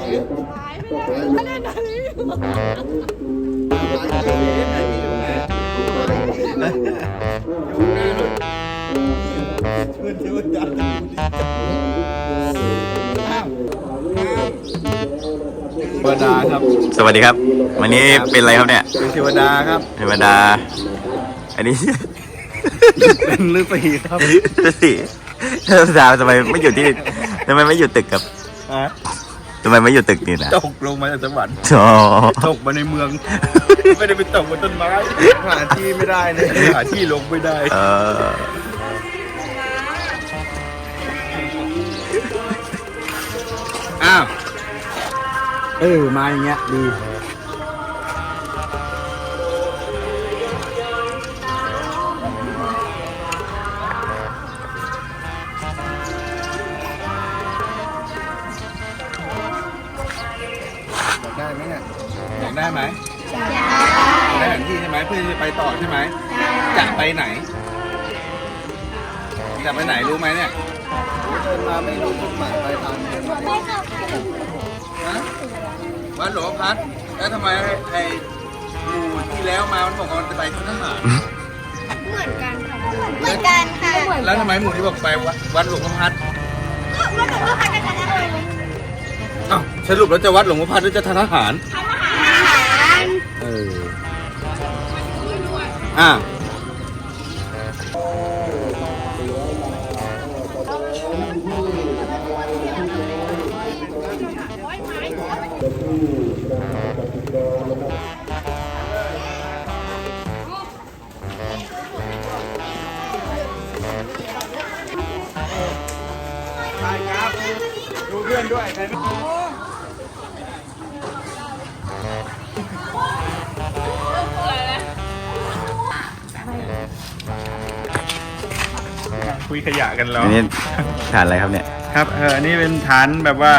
เทวดาครับสวัสดีครับ วันนี้เป็นอะไรครับเนี่ยเป็นเทวดาครับเทวดา อันนี้ เป็นฤาษีครับสิเทวดาทำไมไม่อยู่ที่ทำไมไม่อยู่ตึกกับ ทำไมไม่อยู่ตึกนี่นะตกลงมาจากสวรรค์อ๋อตกมาในเมือง ไม่ได้ไปตกบนต้นไม้หาที่ไม่ได้เลยหาที่ลงไม่ได้เอออ้าวเออมาอย่างเงี้ยดี มามันบอกว่ามันจะไปทหารเหมือนกันค่ะเหมือนกันค่ะ แล้วทำไมหมู่ที่บอกไปวัดวัดหลวงพ่อพัดว่าหนูก็พักกันกันนะคะอ้าวสรุปแล้วจะวัดหลวงพ่อพัดหรือจะทหารอาหารเอออ่า ครไม่คุยขยะกันแล้อัวนนี้ฐานอะไรครับเนี่ย ครับเอออันนี้เป็นฐานแบบว่า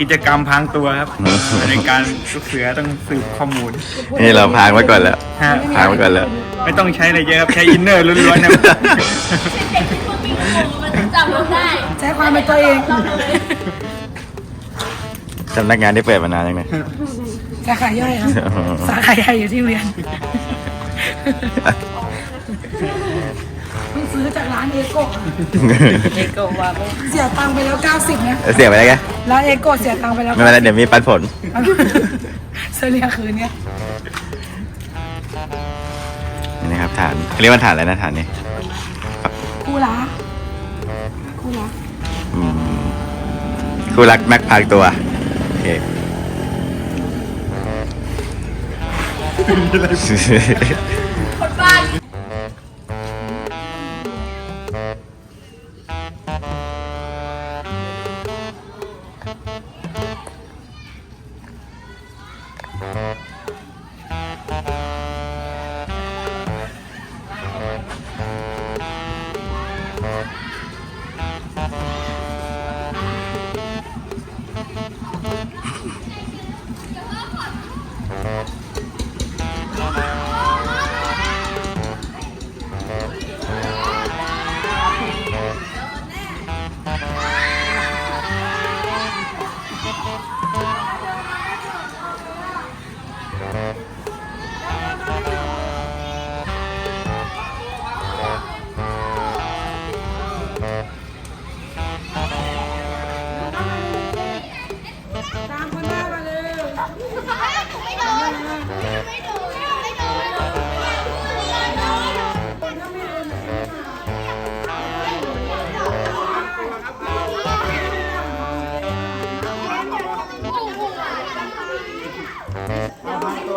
กิจกรรมพรางตัวครับอืมในการลูกเสือต้องสืบข้อมูลอันนี้เราพางไว้ก่อนแล้วฮะพางไว้ก่อนแล้ว ไม่ต้องใช้อะไรเยอะครับ ใช้อินเนอร์ล้วนๆนะจำเราได้ ใช้ความเป็นตัวเอง สำนักงานที่เปิดมานานยังไงสาขาย่อยครับ สาขาใหญ่อยู่ที่โรงเรียนเพิ่งซื้อจากร้านเอโก้เอโก้ว่าเสียตังค์ไปแล้ว 90นะเสียไปแล้วไงร้านเอโก้เสียตังค์ไปแล้วไม่เป็นไรเดี๋ยวมีปันผลเสลียคืนเนี้ยนี่นะครับฐานเขาเรียกว่าฐานอะไรนะฐานนี้คู่รักคู่รักอืมคู่รักแม็กพางตัว โอเคคนบ้าน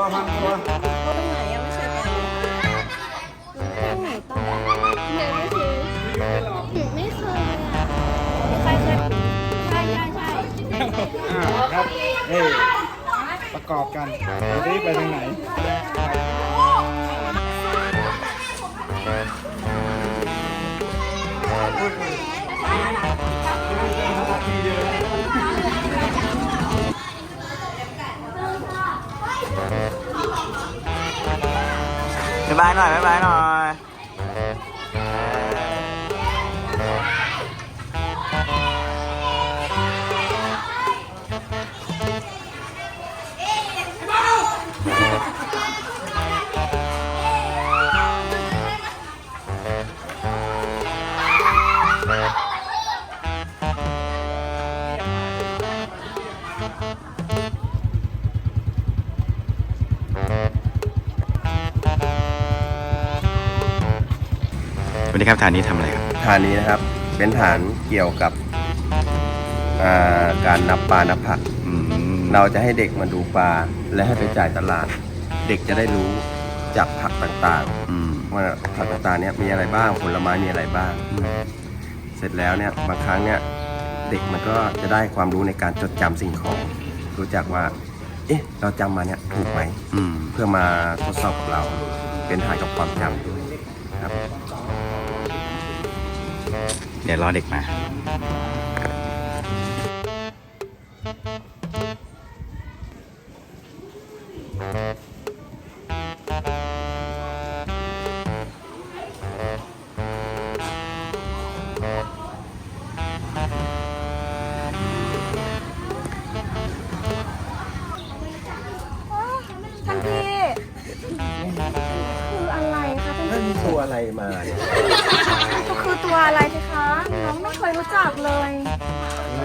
ตัวพังตัวไม่เคยใครเคยใช่ใช่ใช่อ่าครับเฮ้ยประกอบกันดูดิไปทางไหน บ๊ายบายหน่อยบ๊ายบายหน่อย นนี้ครับฐานนี้ทำอะไรครับฐานนี้นะครับ เป็นฐานเกี่ยวกับอ่าการนับปลานับผัก อืมเราจะให้เด็กมาดูปลาและให้ไปจ่ายตลาด เด็กจะได้รู้จากผักต่างอืมๆ ว่าผักต่างๆเนี่ยมีอะไรบ้างผลไม้มีอะไรบ้างอืมเสร็จแล้วเนี่ยบางครั้งเนี่ยเด็กมันก็จะได้ความรู้ในการจดจำสิ่งของ รู้จักว่า เอ๊ะ เราจำมาเนี่ยถูกไหม อืมเพื่อมาทดสอบกับเราเป็นฐานกับความจำด้วย เดี๋ยวรอเด็กมา ท่านพี่ คืออะไรคะท่านนั่นพี่ตัวอะไรมาเนี่ย รู้จักเลย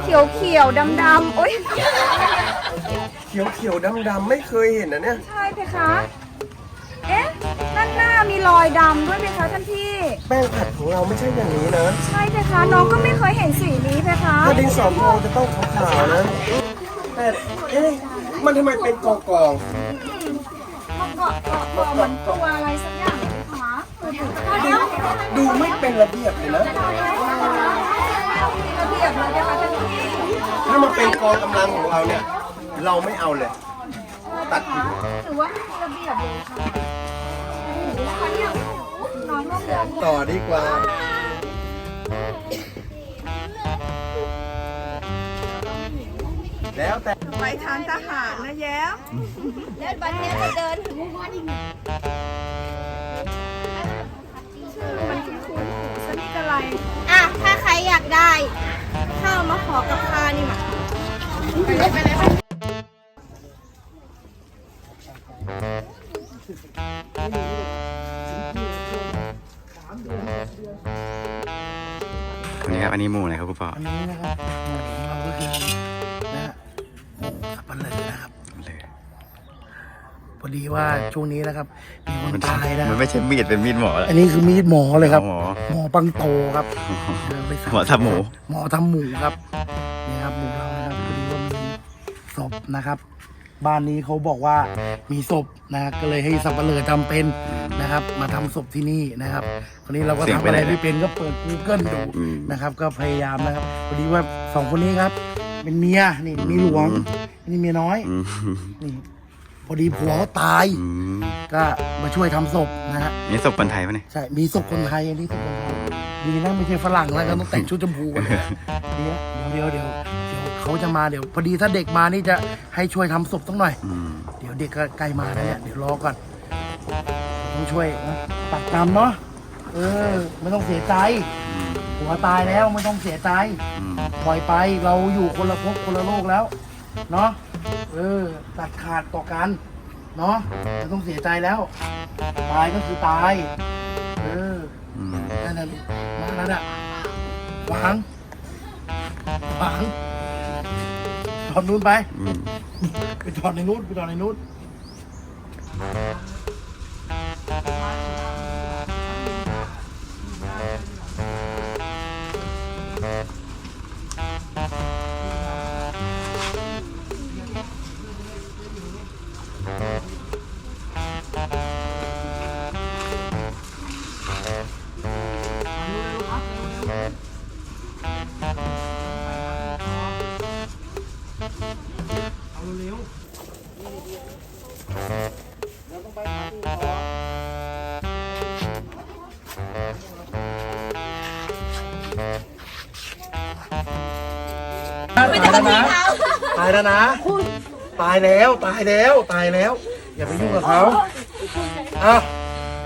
เขียวเขียวดำดำๆโอ๊ยเขียวเขียวดำดำๆไม่เคยเห็นนะเนี่ย ใช่เพคะ เอ๊ะด้านหน้ามีรอยดำด้วยเพคะท่านพี่ แป้งผัดของเราไม่ใช่อย่างนี้นะ ใช่เพคะน้องก็ไม่เคยเห็นสีนี้เพคะถ้าดินสอพองจะต้องขาวๆนะแต่เอ๊ะมันทำไมเป็นกองกองมาเกาะเกาะเกาะเหมือนตัวอะไรสักอย่างเลยเพคะเดี๋ยวๆดูไม่เป็นระเบียบเลยนะ ถ้ามันเป็นกองกำลังของเราเนี่ย เราไม่เอาเลย ตัดทิ้งถือว่าไม่มีระเบียบเลยค่ะโอ้โหนะคะเนี่ยน้องต้องเรียนต่อดีกว่าแล้วแต่ไปทานทหารนะแย้มเดินบันเนี้ยจะเดินถึงชื่อมันคุ้นคุ้นๆสนิทอะไร อะ ถ้าใครอยากได้เข้ามาขอกับข้านี่มาไปเลยไปเลยไปคนนี้ครับ อันนี้หมูอะไรครับคุณพ่ออันนี้นะครับหมูของเราก็คือนะฮะหมูสับปะเลยนะครับเลยพอดีว่าช่วงนี้นะครับ มีคนมันตายนะมันไม่ใช่มีดเป็นมีดหมอแล้วอันนี้คือมีดหมอเลยครับ หมอหมอปังโตครับไปสั่งหมอทำหมู หมอทำหมูครับนี่ครับหมูเรานะครับพอดีว่ามีศพนะครับ บ้านนี้เขาบอกว่ามีศพนะก็เลยให้สับปะเลอทำเป็นนะครับ มาทำศพที่นี่นะครับคนนี้เราก็เสียงทำไปอะไรไหนไม่เป็นก็เปิด Google ดูอืม นะครับ ก็พยายามนะครับพอดีว่าสองคนนี้ครับ เป็นเมียนี่มีหลวงนี่เมียน้อย อืม นี่ พอดีผัวเขาตาย อืมก็มาช่วยทำศพนะฮะ นี่ศพคนไทยปะเนี่ย ใช่ มีศพคนไทยอันนี้ศพคนไทยดีนะไม่ใช่ฝรั่งแล้วก็ต้องแต่งชุดชมพูกันเลยเดี๋ยวเดี๋ยวเดี๋ยวเดี๋ยวเขาจะมาเดี๋ยว พอดีถ้าเด็กมานี่จะให้ช่วยทำศพสักหน่อย อืม เดี๋ยวเด็กก็ใกล้มาแล้วเนี่ยเดี๋ยวรอก่อนต้องช่วยนะตักตามเนาะเออ ไม่ต้องเสียใจอืมผัวตายแล้วไม่ต้องเสียใจ อืม ปล่อยไปเราอยู่คนละภพคนละโลกแล้ว เนาะ เออตัดขาดต่อกัน เนาะไม่ต้องเสียใจแล้ว ตายก็คือตาย เอออืมนั่นน่ะมาแล้วน่ะวางวางถอดนู้นไป อืม ไปถอดในนู้นไปถอดในนู้น ตายแล้วนะตายแล้วนะ ตายแล้วตายแล้วตายแล้ว อย่าไปยุ่งกับเขาอะ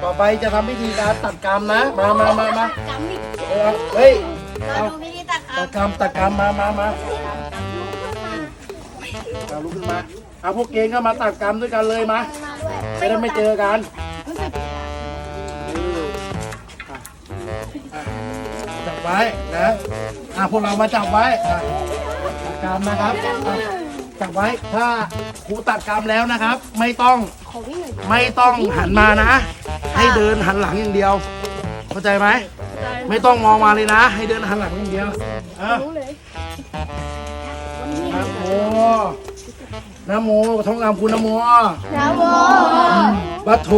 ต่อไปจะทำพิธีการตัดกรรมนะ มามามามาเออเฮ้ยเอาตัดกรรมตัดกรรมมามามาเอาลุกขึ้นมาเอาพวกเกงก็มาตัดกรรมด้วยกันเลยมาจะได้ไม่เจอกันจับไว้นะอะพวกเรามาจับไว้อะ กรรมนะครับอะจับไว้ถ้าครูตัดกรรมแล้วนะครับ ไม่ต้องไม่ต้องหันมานะ ให้เดินหันหลังอย่างเดียว เข้าใจไหมไม่ต้องมองมาเลยนะ ให้เดินหันหลังอย่างเดียวอะ นะโมนะโมท่องนามคุณนะโมนะโมปัตโถ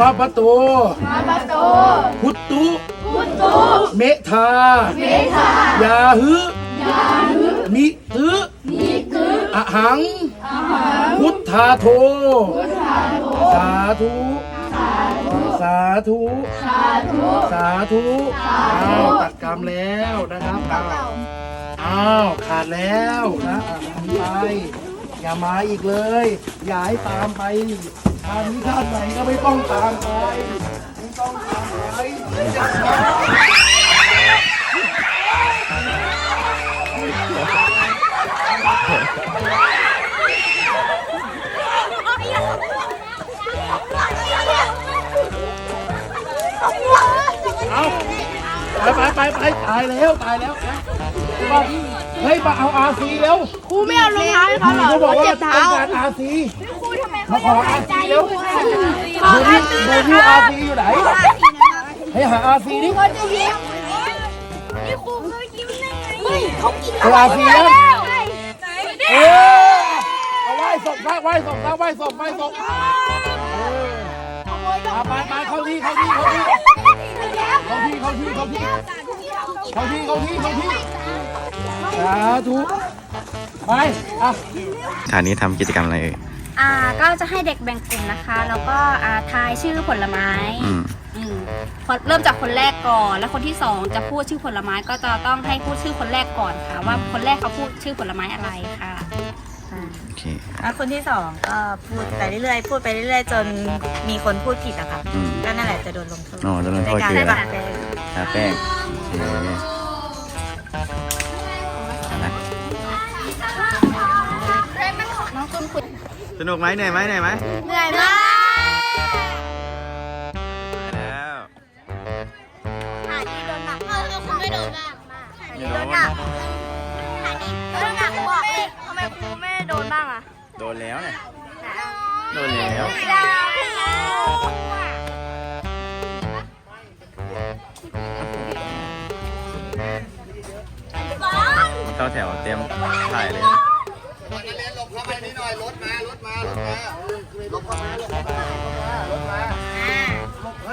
มาปัตโตพุตตุเมธายาฮึ มิตึอะหัง พุทธาโท สาธุ สาธุ สาธุ อ้าวตัดกรรมแล้วนะครับ อ้าว อ้าวขาดแล้วนะอะหันไป อย่ามาอีกเลย อย่าให้ตามไปชาตินี้ชาติไหนก็ไม่ต้องตามไปไม่ต้องตามไป เอาไปไปไปไปตายแล้วตายแล้วนะว่าเฮ้ยมาเอาอาซีแล้วครูไม่เอารองเท้าให้เขาเหรอเขาบอกว่าเจ็บเท้าต้องการอาซีครูทำไมมาเขาขออาซีแล้วดูนี่ดูนี่อาซีอยู่ไหนให้หาอาซีดิเขาจะยิ้มนี่ครูเขายิ้มได้ไงไม่เขากินเอาอาซีแล้วะไหว้ศพนะไหว้ศพไหว้ศพเออเอาไปไปเข้าที่เข้าที่เข้าที่เข้าที่เข้าที่เข้าที่เข้าที่เข้าที่เข้าที่สาธุไปอะฐานนี้ทำกิจกรรมอะไรเอ่ยอ่าก็จะให้เด็กแบ่งกลุ่มนะคะ แล้วก็อ่าทายชื่อผลไม้อืม อืมเริ่มจากคนแรกก่อน แล้วคนที่สองจะพูดชื่อผลไม้ก็จะต้องให้พูดชื่อคนแรกก่อนค่ะ ว่าคนแรกเขาพูดชื่อผลไม้อะไรค่ะ แล้วคนที่สองก็พูดไปเรื่อยๆ พูดไปเรื่อยๆ จนมีคนพูดผิดอะค่ะอืม ก็นั่นแหละจะโดนลงโทษอ๋อโดนลงโทษในการคืออะไรปะแป้งทาแป้งโอเคเอาละสนุกไหมเหนื่อยไหมเหนื่อยไหมเหนื่อยมากแล้วหาที่โดนหนักเออครูไม่โดนหนักหาไม่ที่โดโดนนหนักหาที่โดนหนักบอกเลยทำไมครูไม่โดนบ้างอะโด โดนแล้วเนี่ยโดนแล้ว เข้าแถวเตรียมถ่ายเลย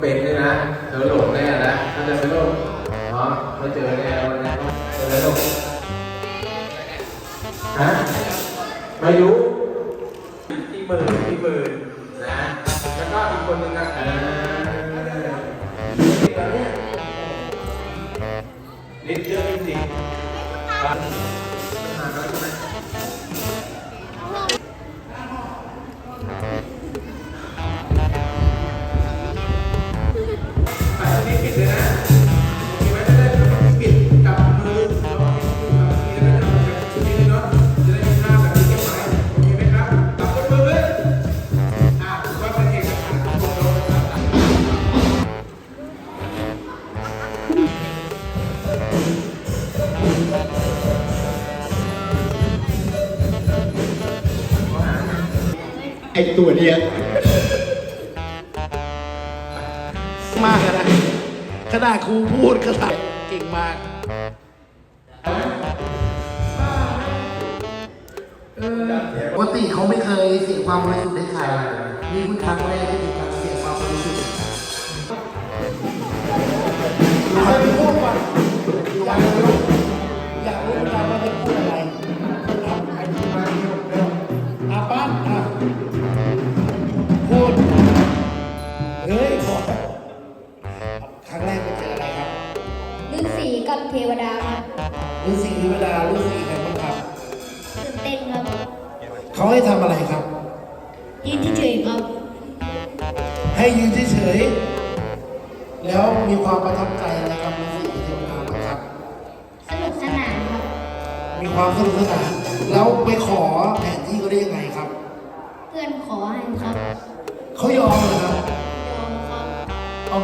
เป็นเลนด้วยนะเดี๋ยหลงแน่นะถ้าจะเป็นโรคเนาะไม่เจอแน่วันนี้เจอโรคฮะไม่รู้ ตัวเนี้ยมากนะขนาดครูพูดก็ตายเก่งมากปกติเขาไม่เคยเสียความรู้สึกได้ใครนี่คุณครั้งแรก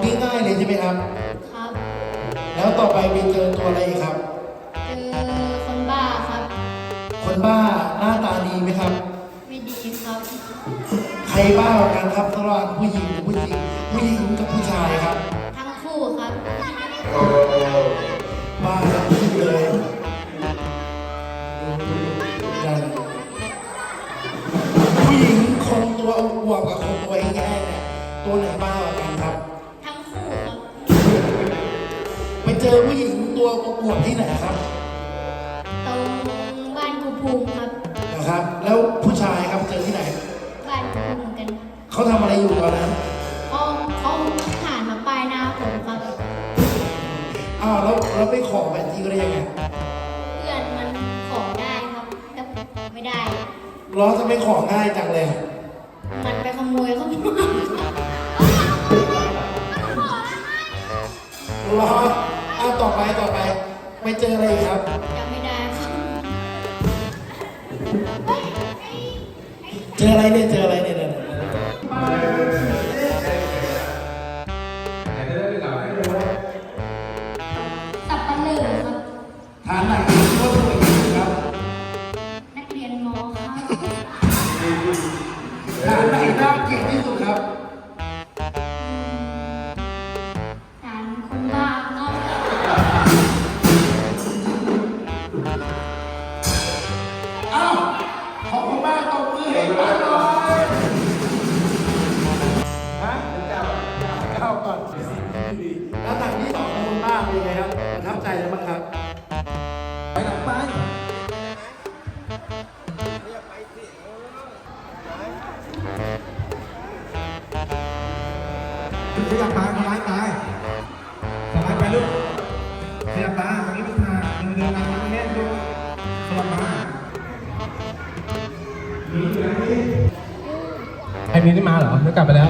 ง่ายๆเลยใช่ไหมครับ ครับแล้วต่อไปมีเจอตัวอะไรอีกครับ เจอคนบ้าครับ คนบ้าหน้าตาดีไหมครับ ไม่ดีครับ ใครบ้ากว่ากันครับระหว่างผู้หญิงกับผู้หญิงผู้หญิงกับผู้ชายครับ ทั้งคู่ครับ บ้าทั้งคู่เลยได้เลยผู้หญิงคงตัวอวบกับคงตัวแย่ๆเนี่ยตัวไหนบ้ากว่ากันครับ จอผู้หญิงตัวอวบที่ไหนครับตรงบ้านกูภูมิครับนะครับ แล้วผู้ชายครับเจอที่ไหน บ้านกูภูมิเหมือนกันเขาทำอะไรอยู่ตอนนั้นเขาเขาผ่านมาป้ายหน้าผมครับอ้าวแล้วแล้วไปขอแผนที่ก็ได้ยังไงเพื่อนมันขอได้ครับแต่ไม่ได้ ล้อจะไม่ของ่ายจังเลย มันไปขโมยเขามา ล้อ อ้าวต่อไปต่อไปไปเจออะไรอีกครับจำไม่ได้ครับเจออะไรเนี่ยเจออะไรเนี่ยเนี่ยสับปะเลอครับ ฐานไหนที่ว่าสวยที่สุดครับนักเรียนมอครับฐานไหนน่าเกลียดที่สุดครับ นี้นี่มาเหรอไม่กลับไปแล้ว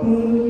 อะ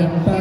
กันไป